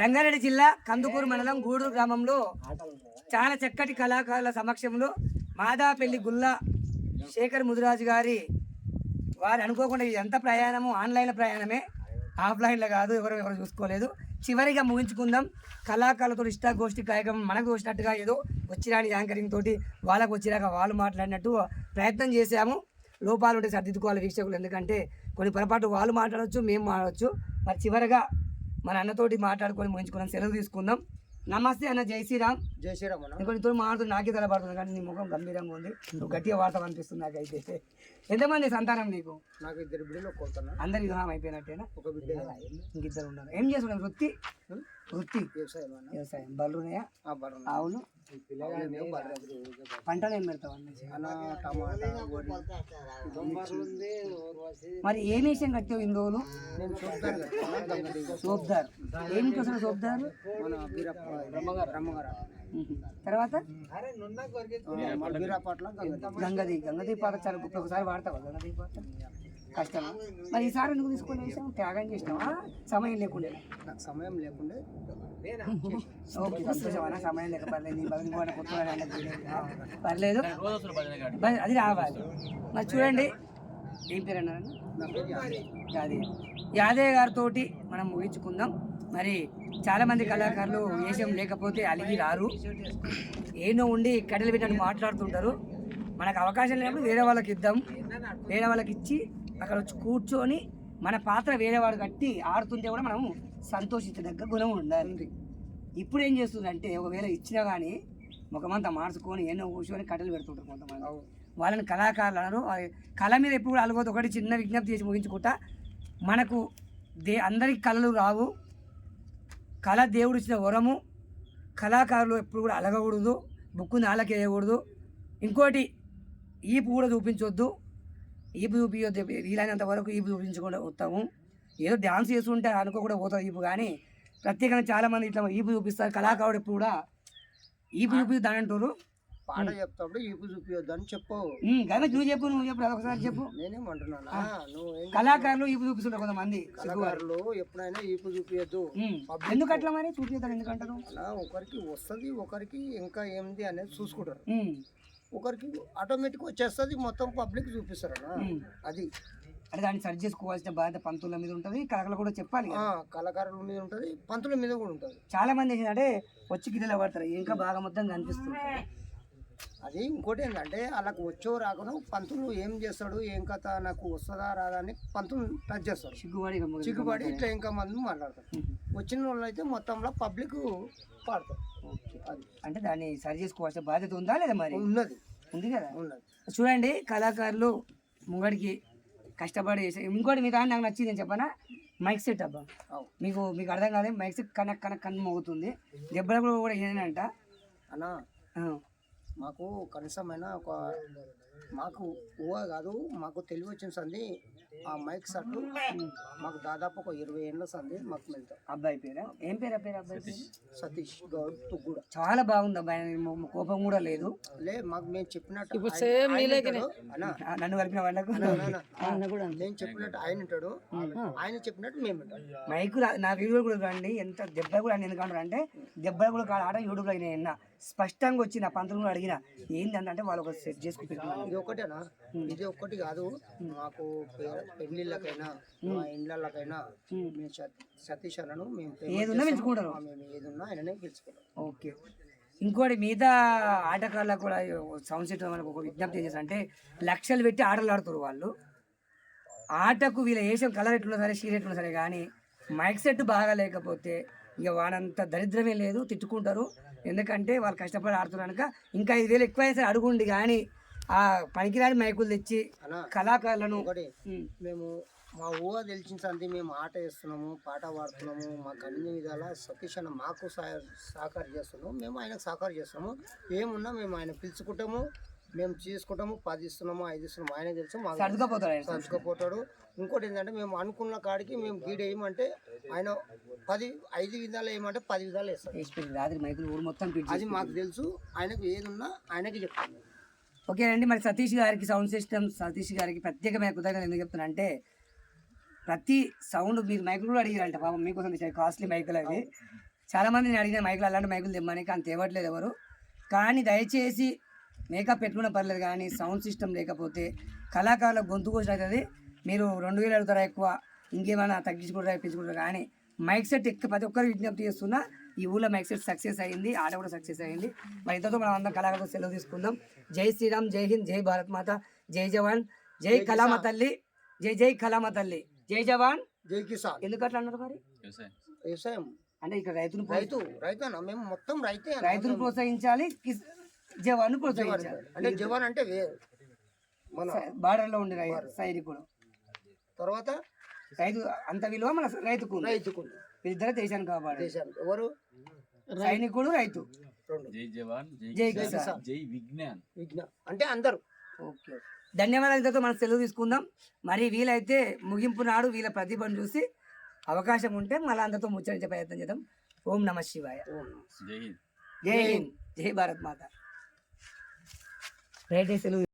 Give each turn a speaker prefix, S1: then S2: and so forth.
S1: రంగారెడ్డి జిల్లా కందుకూరు మండలం గూడూరు గ్రామంలో చాలా చక్కటి కళాకారుల సమక్షంలో మాదాపల్లి గుల్లా శేఖర్ ముదిరాజు గారి వారు అనుకోకుండా ఎంత ప్రయాణము ఆన్లైన్ ప్రయాణమే. ఆఫ్లైన్లో కాదు ఎవరు ఎవరు చూసుకోలేదు. చివరిగా ముగించుకుందాం. కళాకారులతో ఇష్టాగోష్ఠి కార్యక్రమం మనకు వచ్చినట్టుగా ఏదో వచ్చిరాని యాంకరింగ్ తోటి వాళ్ళకు వచ్చిరాక వాళ్ళు మాట్లాడినట్టు ప్రయత్నం చేశాము. లోపాలు ఉంటే సర్దిద్దుకోవాలి వీక్షకులు ఎందుకంటే కొన్ని పొరపాటు వాళ్ళు మాట్లాడవచ్చు మేము మాట్లాడవచ్చు మరి చివరగా మన అన్నతోటి మాట్లాడుకొని ముగించుకున్నాం. సెలవు తీసుకుందాం. నమస్తే అన్న జై శ్రీరామ్.
S2: జై శ్రీరామ్
S1: తోడు మాట్లాడుతూ నాకే తలపడుతుంది కానీ నీ ముఖం గంభీరంగా ఉంది. నువ్వు గట్టిగా వార్త అనిపిస్తుంది నాకైతే. ఎంతమంది సంతానం నీకు?
S2: నాకు ఇద్దరు బిడ్డలు
S1: అందరి వివాహం అయిపోయినట్టేనా?
S2: ఒక బిడ్డ.
S1: ఇంకిద్దరు ఉన్నారు. ఏం చేస్తున్నాం వృత్తి? వృత్తి
S2: వ్యవసాయం
S1: బర్రెలు ఉన్నాయా? ఆవులు? పంటలు ఏం పెడతావు మరి ఏ విషయం కట్టావు ఇన్ని రోజులు? సోప్దార్ ఏం కోసం సోప్దార్? తర్వాత? గంగది గంగది పాట చాలా గొప్ప. ఒకసారి వాడతావా గంగది పాట? కష్టమా? మరి ఈసారి ఎందుకు తీసుకొని వేసాం త్యాగం చేసినావా? సమయం లేకుండా.
S2: నాకు సమయం లేకుండే.
S1: ఓకే సంతోషమా? సమయం లేక పర్లేదు. నీ. పర్లేదు. అది రావాలి. మరి చూడండి. ఏం పేరు
S2: యాదవ్.
S1: యాదయ్య. యాదయ్య. గారితో మనం ముగించుకుందాం. మరి చాలా మంది కళాకారులు వేషం లేకపోతే అలిగి రారు. ఏనో ఉండి కట్టెలు పెట్టినట్టు మాట్లాడుతుంటారు. మనకు అవకాశం లేనప్పుడు వేరే వాళ్ళకి ఇద్దాం. వేరే వాళ్ళకి ఇచ్చి అక్కడ వచ్చి కూర్చొని మన పాత్ర వేరే వాడు కట్టి ఆడుతుంటే కూడా మనం సంతోషించదగ్గ గుణం ఉండాలి. ఇప్పుడు ఏం చేస్తుందంటే ఒకవేళ ఇచ్చినా కానీ ముఖమంతా మార్చుకొని ఎన్నో కూర్చొని కట్టెలు పెడుతుంటారు కొంతమంది. వాళ్ళని కళాకారులు అనరు. అది కళ మీద ఎప్పుడు కూడా అలగోదు ఒకటి చిన్న విజ్ఞప్తి చేసి ముగించుకుంటా. మనకు దే అందరికి కళలు రావు. కళ దేవుడు ఇచ్చిన వరము. కళాకారులు ఎప్పుడు కూడా అలగకూడదు. బుక్కు నాలకేయకూడదు ఇంకోటి ఈపు కూడా చూపించొద్దు. ఈపు చూపించొద్దు వీలైనంత వరకు ఈపు చూపించకుండా వస్తాము ఏదో డ్యాన్స్ చేస్తుంటే అనుకో కూడా పోతుంది ఈపు కానీ ప్రత్యేకంగా చాలామంది ఇట్లా ఈపు చూపిస్తారు. కళాకారుడు ఎప్పుడు కూడా ఈపు చూపిద్దాని అంటారు.
S2: పాట చెప్తాప్పుడు ఈపు అని చెప్పు.
S1: గణేష్ నువ్వు చెప్పు నువ్వు చెప్పు ఒకసారి చెప్పు.
S2: నేనేమంటున్నానా? నువ్వు ఏం
S1: కళాకారులు ఇప్పుడు చూపిస్తుంటారు కొంతమంది
S2: కళాకారులు ఎప్పుడైనా ఈపు చూపించొద్దు
S1: ఉమ్, ఎందుకు అట్లా మరి? చూపిస్తాను ఎందుకంటారు?
S2: అలా ఒకరికి వస్తుంది ఒకరికి ఇంకా ఏంది అనేది చూసుకుంటారు. ఒకరికి ఆటోమేటిక్ వచ్చేస్తుంది మొత్తం పబ్లిక్ చూపిస్తారు. అది.
S1: అంటే దాన్ని సరి చేసుకోవాల్సిన బాధ్యత పంతుల మీద ఉంటుంది కళలు కూడా చెప్పాలి.
S2: కళాకారుల మీద ఉంటుంది పంతుల మీద కూడా ఉంటుంది.
S1: చాలా మంది ఏంటంటే వచ్చి గిన్నెలో పడతారు ఇంకా బాగా మొత్తం కనిపిస్తుంది.
S2: అది ఇంకోటి ఏంటంటే వాళ్ళకి వచ్చో రాకను పంతులు ఏం చేస్తాడు ఏం కథ నాకు వస్తుందా రాదా అని పంతులు టచ్ చేస్తాడు
S1: గమ్మున
S2: చిక్కుపడి ఇట్లా ఇంకా మంది మాట్లాడతారు. వచ్చిన వాళ్ళు అయితే మొత్తంలో పబ్లిక్ పాడతారు.
S1: అంటే దాన్ని సరి చేసుకోవాల్సిన బాధ్యత ఉందా లేదా మరి?
S2: ఉన్నది.
S1: ఉంది కదా?
S2: ఉన్నది.
S1: చూడండి కళాకారులు ముంగడికి కష్టపడి చేసే ఇంకోటి మీ దాన్ని నాకు నచ్చింది నేను చెప్పనా? మైక్ సెట్ అబ్బా. మీకు మీకు అర్థం కాదు మైక్ సెట్ కనక్ కనక్ కన్ను మోగుతుంది. దెబ్బలు కూడా కూడా ఏంటంట
S2: అన్న మాకు కనీసమైన ఒక మాకు ఊహ కాదు మాకు తెలివి వచ్చిన సంది ఆ మైక్ సట్లు మాకు దాదాపు ఒక ఇరవై ఏళ్ళ సంది మాకు వెళ్తాం
S1: అబ్బాయి పేరా? ఏం పేరు పేరు అబ్బాయి
S2: సతీష్ గౌడ్ తుగ్గుడ.
S1: చాలా బాగుంది అబ్బాయి కోపం కూడా లేదు.
S2: లే మాకు మేము చెప్పినట్టు
S1: నన్ను కలిపిన వాళ్ళకు.
S2: నేను చెప్పినట్టు ఆయన ఉంటాడు. ఆయన చెప్పినట్టు మేము
S1: మైకు నా వీడియో కూడా రండి ఎంత దెబ్బ కూడా ఎందుకంటారు అంటే దెబ్బలు కూడా కాదు ఆడ యూట్యూబ్లో అయినా స్పష్టంగా వచ్చి నా పంతులు కూడా అడిగిన ఏంది అంటే వాళ్ళు ఒక సెట్ చేసుకుని పెట్టినారు.
S2: ఇది ఒకటేనా ఇది ఒక్కటి కాదు మాకు పెళ్ళిళ్ళకైనా మా ఇండ్లకైనా మేము సత్- సతీష్ అన్నను మేము
S1: ఏదున్నా. పిలుచుకుంటారు.
S2: మేము ఏదున్నా ఆయననే పిలుచుకుంటాం.
S1: ఓకే. ఇంకోటి మిగతా ఆటగాళ్ళకు కూడా సౌండ్ సెట్ మనకు ఒక విజ్ఞప్తి చేస్తారు అంటే లక్షలు పెట్టి ఆటలు ఆడుతారు వాళ్ళు. ఆటకు వీళ్ళ వేసిన కలర్ ఎట్లున్నా సరే షీర్ ఎట్లున్నా సరే కానీ మైక్ సెట్ బాగా లేకపోతే ఇక వాడంత దరిద్రమే లేదు తిట్టుకుంటారు. ఎందుకంటే వాళ్ళు కష్టపడి ఆడుతున్నారు కనుక ఇంకా ఐదు వేలు ఎక్కువ సరే అడుగుండి కానీ ఆ పనికిరాని మైకులు తెచ్చి కళాకారులను
S2: మేము మా ఊహ తెలిసిన సంది మేము ఆట వేస్తున్నాము పాట పాడుతున్నాము మాకు అన్ని విధాల సతీష్ అన్న మాకు సహ- సహకారం చేస్తున్నాము మేము ఆయనకు సహకారం చేస్తున్నాము. ఏమున్నా మేము ఆయన పిలుచుకుంటాము మేము చేసుకుంటాము పది ఇస్తున్నాము ఐదు ఇస్తున్నాము ఆయన తెలుసు మాకు
S1: సర్దుకపోతాడు
S2: ఇంకోటి ఏంటంటే మేము అనుకున్న కాడికి మేము గీడ వేయమంటే ఆయన పది ఐదు విధాలు వేయమంటే పది విధాలు వేస్తాడు.
S1: వేసి పెట్టి రాత్రి మైకులు ఊరు మొత్తం
S2: అది మాకు తెలుసు ఆయనకు ఏది ఉన్నా ఆయనకి చెప్తాను
S1: ఓకే అండి మరి సతీష్ గారికి సౌండ్ సిస్టమ్ సతీష్ గారికి ప్రత్యేకమైన కృతజ్ఞతలు ఎందుకు చెప్తున్నా అంటే ప్రతి సౌండ్ మీరు మైకులు కూడా అడిగారంట పాపం మీకోసం కాస్ట్లీ మైకులు అవి. చాలా మంది నేను అడిగిన మైకులు అలాంటి మైకులు తెమ్మని కానీ తేవట్లేదు ఎవరు. కానీ దయచేసి మేకప్ పెట్టుకున్న పర్లేదు కానీ సౌండ్ సిస్టమ్ లేకపోతే కళాకారుల గొంతు కోసినది మీరు రెండు వేలు అడుగుతారా ఎక్కువ? ఇంకేమైనా తగ్గించుకుంటారా పెంచుకుంటారా కానీ మైక్ సెట్ ఎక్కువ ప్రతి ఒక్కరు విజ్ఞప్తి చేస్తున్నా ఈ ఊళ్ళో మైక్ సెట్ సక్సెస్ అయింది ఆడ కూడా సక్సెస్ అయింది. మరి ఇంతతో మనం అందరం కళాకారులతో సెలవు తీసుకుందాం. జై శ్రీరామ్ జై హింద్ జై భారత్ మాత జై జవాన్ జై కళామ తల్లి జై జై కళామ తల్లి. జై జవాన్.
S2: జై కిసాన్.
S1: ఎందుకు అట్లా అన్నారు మరి?
S2: వ్యవసాయం.
S1: అంటే ఇక్కడ రైతును
S2: రైతు రైతు మేము మొత్తం రైతే అన్న.
S1: రైతును ప్రోత్సహించాలి జవాన్ను ప్రోత్సహించాలి.
S2: అంటే జవాన్ అంటే మన
S1: బార్డర్లో ఉండే సైనికుడు.
S2: తర్వాత?
S1: రైతు అంత విలువ మన రైతుకు.
S2: రైతుకు
S1: వీళ్ళిద్దరు దేశాన్ని
S2: దేశానికి ఎవరు?
S1: సైనికుడు రైతు.
S2: రెండు.
S3: జై జవాన్ జై
S1: జై
S3: కిసాన్,
S1: కిసాన్.
S3: జై విజ్ఞాన్.
S2: విజ్ఞానం అంటే అందరూ.
S1: ఓకే. ధన్యవాదాలు ఇంతతో మనం సెలవు తీసుకుందాం. మరి వీలైతే ముగింపు నాడు వీళ్ళ ప్రతిభను చూసి అవకాశం ఉంటే మళ్ళీ అందరితో ముచ్చరించే ప్రయత్నం చేద్దాం. ఓం నమ శివాయ.
S2: ఓం.
S3: జై హింద్.
S1: జై హింద్. జై భారత్ మాత. రైట్ సెలవు